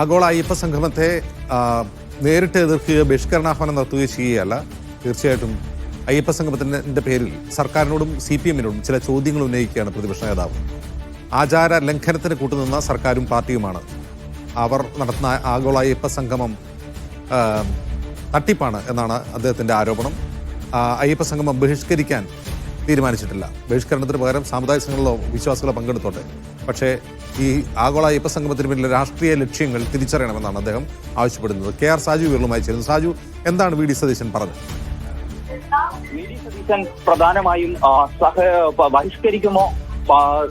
ആഗോള അയ്യപ്പ സംഗമത്തെ നേരിട്ട് എതിർക്കുകയോ ബഹിഷ്കരണാഹ്വാനം നടത്തുകയോ ചെയ്യുകയല്ല. തീർച്ചയായിട്ടും അയ്യപ്പ സംഗമത്തിന്റെ പേരിൽ സർക്കാരിനോടും സി പി എമ്മിനോടും ചില ചോദ്യങ്ങൾ ഉന്നയിക്കുകയാണ് പ്രതിപക്ഷ നേതാവ്. ആചാര ലംഘനത്തിന് കൂട്ടുനിന്ന സർക്കാരും പാർട്ടിയുമാണ്. അവർ നടത്തുന്ന ആഗോള അയ്യപ്പ സംഗമം തട്ടിപ്പാണ് എന്നാണ് അദ്ദേഹത്തിന്റെ ആരോപണം. അയ്യപ്പ സംഗമം ബഹിഷ്കരിക്കാൻ തീരുമാനിച്ചിട്ടില്ല. ബഹിഷ്കരണത്തിന് പകരം സാമുദായിക സംഘങ്ങളോ വിശ്വാസികളോ പങ്കെടുത്തോട്ടെ. പക്ഷേ ഈ ആഗോള അയ്യപ്പ സംഗമത്തിന് പിന്നിലെ രാഷ്ട്രീയ ലക്ഷ്യങ്ങൾ തിരിച്ചറിയണമെന്നാണ് അദ്ദേഹം ആവശ്യപ്പെടുന്നത്. കെ ആർ സാജു ഇവരുമായി ചേരുന്നു. സാജു എന്താണ് വി ഡി സതീശൻ പറഞ്ഞത്? പ്രധാനമായും സഹ ബഹിഷ്കരിക്കുമോ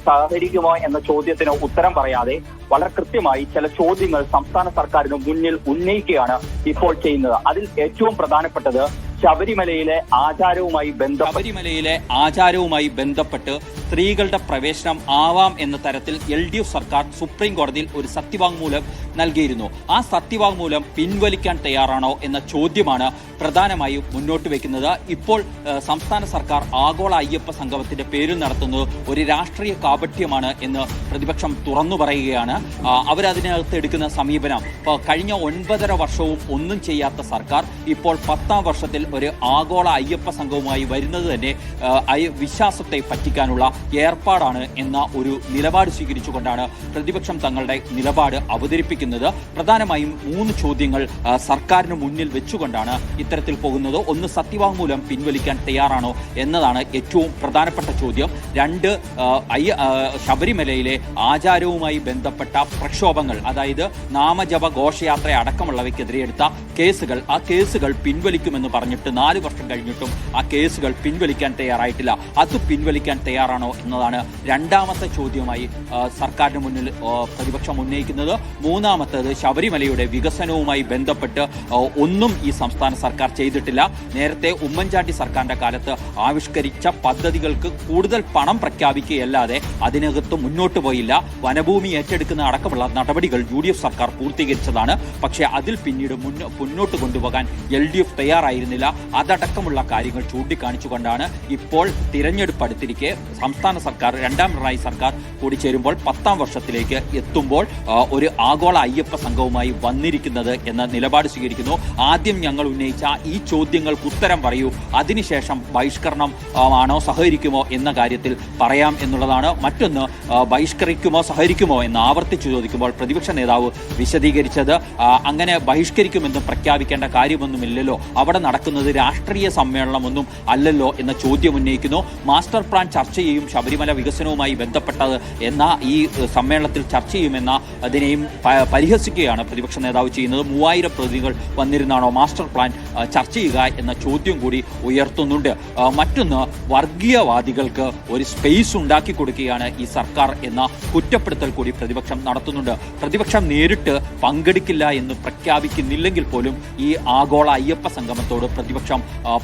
സഹകരിക്കുമോ എന്ന ചോദ്യത്തിന് ഉത്തരം പറയാതെ വളരെ കൃത്യമായി ചില ചോദ്യങ്ങൾ സംസ്ഥാന സർക്കാരിന് മുന്നിൽ ഉന്നയിക്കുകയാണ് ഇപ്പോൾ ചെയ്യുന്നത്. അതിൽ ഏറ്റവും പ്രധാനപ്പെട്ടത് ശബരിമലയിലെ ആചാരവുമായി ബന്ധപ്പെട്ട് ശബരിമലയിലെ ആചാരവുമായി ബന്ധപ്പെട്ട് സ്ത്രീകളുടെ പ്രവേശനം ആവാം എന്ന തരത്തിൽ എൽ സർക്കാർ സുപ്രീം കോടതിയിൽ ഒരു സത്യവാങ്മൂലം നൽകിയിരുന്നു. ആ സത്യവാങ്മൂലം പിൻവലിക്കാൻ തയ്യാറാണോ എന്ന ചോദ്യമാണ് പ്രധാനമായും മുന്നോട്ട് വെക്കുന്നത്. ഇപ്പോൾ സംസ്ഥാന സർക്കാർ ആഗോള അയ്യപ്പ സംഗമത്തിന്റെ പേരിൽ നടത്തുന്നത് ഒരു രാഷ്ട്രീയ കാപട്യമാണ് എന്ന് പ്രതിപക്ഷം തുറന്നു പറയുകയാണ്. അവരതിനകത്ത് എടുക്കുന്ന സമീപനം കഴിഞ്ഞ ഒൻപതര വർഷവും ഒന്നും ചെയ്യാത്ത സർക്കാർ ഇപ്പോൾ പത്താം വർഷത്തിൽ ഒരു ആഗോള അയ്യപ്പ സംഘവുമായി വരുന്നത് തന്നെ വിശ്വാസത്തെ പറ്റിക്കാനുള്ള ഏർപ്പാടാണ് എന്ന ഒരു നിലപാട് സ്വീകരിച്ചുകൊണ്ടാണ് പ്രതിപക്ഷം തങ്ങളുടെ നിലപാട് അവതരിപ്പിക്കുന്നത്. പ്രധാനമായും മൂന്ന് ചോദ്യങ്ങൾ സർക്കാരിന് മുന്നിൽ വെച്ചുകൊണ്ടാണ് ഇത്തരത്തിൽ പോകുന്നത്. ഒന്ന് സത്യവാങ്മൂലം പിൻവലിക്കാൻ തയ്യാറാണോ എന്നതാണ് ഏറ്റവും പ്രധാനപ്പെട്ട ചോദ്യം. രണ്ട് ശബരിമലയിലെ ആചാരവുമായി ബന്ധപ്പെട്ട പ്രക്ഷോഭങ്ങൾ അതായത് നാമജപ ഘോഷയാത്ര അടക്കമുള്ളവയ്ക്കെതിരെ എടുത്ത കേസുകൾ ആ കേസുകൾ പിൻവലിക്കുമെന്ന് പറഞ്ഞിട്ട് നാല് വർഷം കഴിഞ്ഞിട്ടും ആ കേസുകൾ പിൻവലിക്കാൻ തയ്യാറായിട്ടില്ല. അത് പിൻവലിക്കാൻ തയ്യാറാണോ എന്നതാണ് രണ്ടാമത്തെ ചോദ്യമായി സർക്കാരിന് മുന്നിൽ പ്രതിപക്ഷം ഉന്നയിക്കുന്നത്. മൂന്നാമത്തേത് ശബരിമലയുടെ വികസനവുമായി ബന്ധപ്പെട്ട് ഒന്നും ഈ സംസ്ഥാന സർക്കാർ ചെയ്തിട്ടില്ല. നേരത്തെ ഉമ്മൻചാണ്ടി സർക്കാരിന്റെ കാലത്ത് ആവിഷ്കരിച്ച പദ്ധതികൾക്ക് കൂടുതൽ പണം പ്രഖ്യാപിക്കുകയല്ലാതെ അതിനകത്ത് മുന്നോട്ട് പോയില്ല. വനഭൂമി ഏറ്റെടുക്കുന്ന അടക്കമുള്ള നടപടികൾ യു ഡി എഫ് സർക്കാർ പൂർത്തീകരിച്ചതാണ്. പക്ഷേ അതിൽ പിന്നീട് മുന്നോട്ട് കൊണ്ടുപോകാൻ എൽ ഡി എഫ് തയ്യാറായിരുന്നില്ല. അതടക്കമുള്ള കാര്യങ്ങൾ ചൂണ്ടിക്കാണിച്ചുകൊണ്ടാണ് ഇപ്പോൾ തിരഞ്ഞെടുപ്പ് അടുത്തിരിക്കെ സംസ്ഥാന സർക്കാർ രണ്ടാം പിണറായി സർക്കാർ കൂടി ചേരുമ്പോൾ പത്താം വർഷത്തിലേക്ക് എത്തുമ്പോൾ ഒരു ആഗോള അയ്യപ്പ സംഘവുമായി വന്നിരിക്കുന്നത് എന്ന നിലപാട് സ്വീകരിക്കുന്നു. ആദ്യം ഞങ്ങൾ ഉന്നയിച്ച ഈ ചോദ്യങ്ങൾക്ക് ഉത്തരം പറയൂ. അതിനുശേഷം ബഹിഷ്കരണം ആണോ സഹകരിക്കുമോ എന്ന കാര്യത്തിൽ പറയാം എന്നുള്ളതാണ്. മറ്റൊന്ന് ബഹിഷ്കരിക്കുമോ സഹകരിക്കുമോ എന്ന് ആവർത്തിച്ചു ചോദിക്കുമ്പോൾ പ്രതിപക്ഷ നേതാവ് വിശദീകരിച്ചത് അങ്ങനെ ബഹിഷ്കരിക്കുമെന്ന് പ്രഖ്യാപിക്കേണ്ട കാര്യമൊന്നുമില്ലല്ലോ. അവിടെ നടക്കുന്നത് രാഷ്ട്രീയ സമ്മേളനമൊന്നും അല്ലല്ലോ എന്ന ചോദ്യം ഉന്നയിക്കുന്നു. മാസ്റ്റർ പ്ലാൻ ചർച്ച ചെയ്യും ശബരിമല വികസനവുമായി ബന്ധപ്പെട്ടത് എന്ന ഈ സമ്മേളനത്തിൽ ചർച്ച ചെയ്യുമെന്ന അതിനെയും പരിഹസിക്കുകയാണ് പ്രതിപക്ഷ നേതാവ് ചെയ്യുന്നത്. മൂവായിരം പ്രതിനിധികൾ വന്നിരുന്നാണോ മാസ്റ്റർ പ്ലാൻ ചർച്ച ചെയ്യുക എന്ന ചോദ്യം കൂടി ഉയർത്തുന്നുണ്ട്. മറ്റൊന്ന് വർഗീയവാദികൾക്ക് ഒരു സ്പേസ് ഉണ്ടാക്കി കൊടുക്കുകയാണ് ഈ സർക്കാർ എന്ന കുറ്റപ്പെടുത്തൽ കൂടി പ്രതിപക്ഷം നടത്തുന്നുണ്ട്. പ്രതിപക്ഷം നേരിട്ട് പങ്കെടുക്കില്ല എന്ന് പ്രഖ്യാപിക്കുന്നില്ലെങ്കിൽ പോലും ഈ ആഗോള അയ്യപ്പ സംഗമത്തോട് പ്രതിപക്ഷം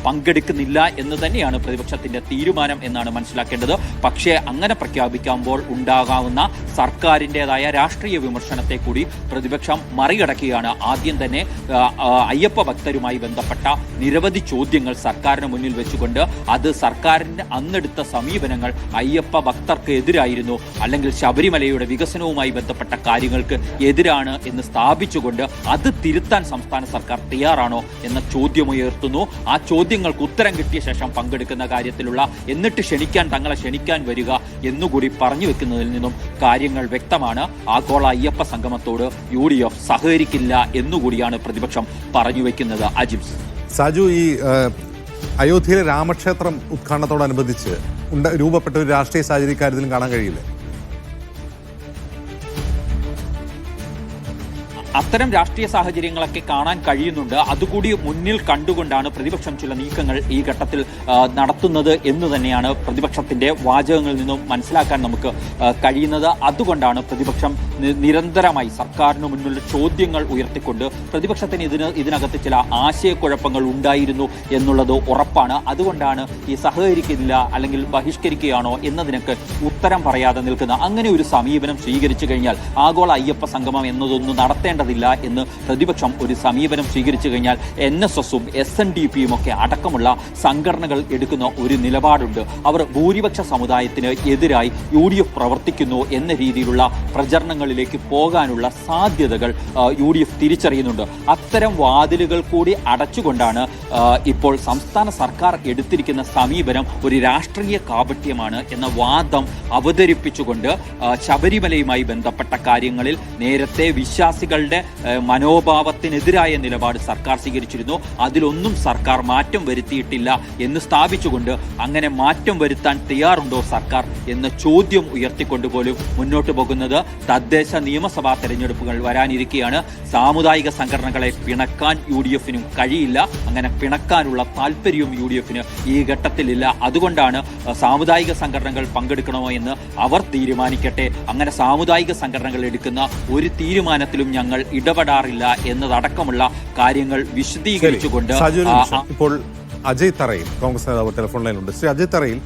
പങ്കെടുക്കുന്നില്ല എന്ന് തന്നെയാണ് പ്രതിപക്ഷത്തിന്റെ തീരുമാനം എന്നാണ് മനസ്സിലാക്കേണ്ടത്. പക്ഷേ അങ്ങനെ പ്രഖ്യാപിക്കുമ്പോൾ ഉണ്ടാകാവുന്ന സർക്കാരിന്റെതായ രാഷ്ട്രീയ വിമർശനത്തെ കൂടി പ്രതിപക്ഷം മറികടക്കുകയാണ്. ആദ്യം തന്നെ അയ്യപ്പ ഭക്തരുമായി ബന്ധപ്പെട്ട നിരവധി ചോദ്യങ്ങൾ സർക്കാരിന് മുന്നിൽ വെച്ചുകൊണ്ട് അത് സർക്കാരിന്റെ അന്നെടുത്ത സമീപനങ്ങൾ അയ്യപ്പ ഭക്തർക്ക് എതിരായിരുന്നു. അല്ലെങ്കിൽ ശബരിമലയുടെ വികസനവുമായി ബന്ധപ്പെട്ട കാര്യങ്ങൾക്ക് എതിരാണ് എന്ന് സ്ഥാപിച്ചുകൊണ്ട് അത് തിരുത്താൻ സംസ്ഥാന സർക്കാർ തയ്യാറാണോ എന്ന ചോദ്യമുയർത്തുന്നു ആ ചോദ്യങ്ങൾക്ക് ഉത്തരം കിട്ടിയ ശേഷം പങ്കെടുക്കുന്ന കാര്യത്തിലുള്ള എന്നിട്ട് ക്ഷണിക്കാൻ തങ്ങളെ ക്ഷണിക്കാൻ വരിക എന്നുകൂടി പറഞ്ഞു വെക്കുന്നതിൽ നിന്നും കാര്യങ്ങൾ വ്യക്തമാണ്. ആഗോള അയ്യപ്പ സംഗമത്തോട് യു ഡി എഫ് സഹകരിക്കില്ല എന്നുകൂടിയാണ് പ്രതിപക്ഷം പറഞ്ഞു വെക്കുന്നത് അജിംസ് സാജു ഈ അയോധ്യയിലെ രാമക്ഷേത്രം ഉദ്ഘാടനത്തോടനുബന്ധിച്ച് രൂപപ്പെട്ട ഒരു രാഷ്ട്രീയ സാഹചര്യ കാര്യത്തിലും കാണാൻ കഴിയില്ലേ? അത്തരം രാഷ്ട്രീയ സാഹചര്യങ്ങളൊക്കെ കാണാൻ കഴിയുന്നുണ്ട്. അതുകൂടി മുന്നിൽ കണ്ടുകൊണ്ടാണ് പ്രതിപക്ഷം ചില നീക്കങ്ങൾ ഈ ഘട്ടത്തിൽ നടത്തുന്നത് എന്ന് തന്നെയാണ് പ്രതിപക്ഷത്തിന്റെ വാചകങ്ങളിൽ നിന്നും മനസ്സിലാക്കാൻ നമുക്ക് കഴിയുന്നത്. അതുകൊണ്ടാണ് പ്രതിപക്ഷം നിരന്തരമായി സർക്കാരിന് മുന്നിൽ ചോദ്യങ്ങൾ ഉയർത്തിക്കൊണ്ട് പ്രതിപക്ഷത്തിന് ഇതിന് ഇതിനകത്ത് ചില ആശയക്കുഴപ്പങ്ങൾ ഉണ്ടായിരുന്നു എന്നുള്ളത് ഉറപ്പാണ്. അതുകൊണ്ടാണ് ഈ സഹകരിക്കില്ല അല്ലെങ്കിൽ ബഹിഷ്കരിക്കുകയാണോ എന്നതിനൊക്കെ ഉത്തരം പറയാതെ നിൽക്കുന്ന അങ്ങനെ ഒരു സമീപനം സ്വീകരിച്ചു കഴിഞ്ഞാൽ ആഗോള അയ്യപ്പ സംഗമം എന്നതൊന്നും നടത്തേണ്ട നടത്തേണ്ടതില്ല എന്ന് പ്രതിപക്ഷം ഒരു സമീപനം സ്വീകരിച്ചു കഴിഞ്ഞാൽ എൻ എസ് എസും എസ് എൻ ഡി പിയും ഒക്കെ അടക്കമുള്ള സംഘടനകൾ എടുക്കുന്ന ഒരു നിലപാടുണ്ട്. അവർ ഭൂരിപക്ഷ സമുദായത്തിന് എതിരായി യു ഡി എഫ് പ്രവർത്തിക്കുന്നു എന്ന രീതിയിലുള്ള പ്രചരണങ്ങളിലേക്ക് പോകാനുള്ള സാധ്യതകൾ യു ഡി എഫ് തിരിച്ചറിയുന്നുണ്ട്. അത്തരം വാതിലുകൾ കൂടി അടച്ചുകൊണ്ടാണ് ഇപ്പോൾ സംസ്ഥാന സർക്കാർ എടുത്തിരിക്കുന്ന സമീപനം ഒരു രാഷ്ട്രീയ കാപട്യമാണ് എന്ന വാദം അവതരിപ്പിച്ചുകൊണ്ട് ശബരിമലയുമായി ബന്ധപ്പെട്ട കാര്യങ്ങളിൽ നേരത്തെ വിശ്വാസികളുടെ മനോഭാവത്തിനെതിരായ നിലപാട് സർക്കാർ സ്വീകരിച്ചിരുന്നു. അതിലൊന്നും സർക്കാർ മാറ്റം വരുത്തിയിട്ടില്ല എന്ന് സ്ഥാപിച്ചുകൊണ്ട് അങ്ങനെ മാറ്റം വരുത്താൻ തയ്യാറുണ്ടോ സർക്കാർ എന്ന ചോദ്യം ഉയർത്തിക്കൊണ്ടുപോലും മുന്നോട്ട് പോകുന്നത് തദ്ദേശ നിയമസഭാ തെരഞ്ഞെടുപ്പുകൾ വരാനിരിക്കെയാണ് സാമുദായിക സംഘടനകളെ പിണക്കാൻ യു ഡി എഫിനും കഴിയില്ല. അങ്ങനെ പിണക്കാനുള്ള താല്പര്യവും യു ഡി എഫിന് ഈ ഘട്ടത്തിലില്ല. അതുകൊണ്ടാണ് സാമുദായിക സംഘടനകൾ പങ്കെടുക്കണമോ എന്ന് അവർ തീരുമാനിക്കട്ടെ. അങ്ങനെ സാമുദായിക സംഘടനകൾ എടുക്കുന്ന ഒരു തീരുമാനത്തിലും ഞങ്ങൾ ഇടപെടാറില്ല എന്നതടക്കമുള്ള കാര്യങ്ങൾ വിശദീകരിച്ചുകൊണ്ട്. ഇപ്പോൾ അജയ് തറയിൽ കോൺഗ്രസ് നേതാവ് ടെലിഫോൺ ലൈനിലുണ്ട്. ശ്രീ അജയ് തറയിൽ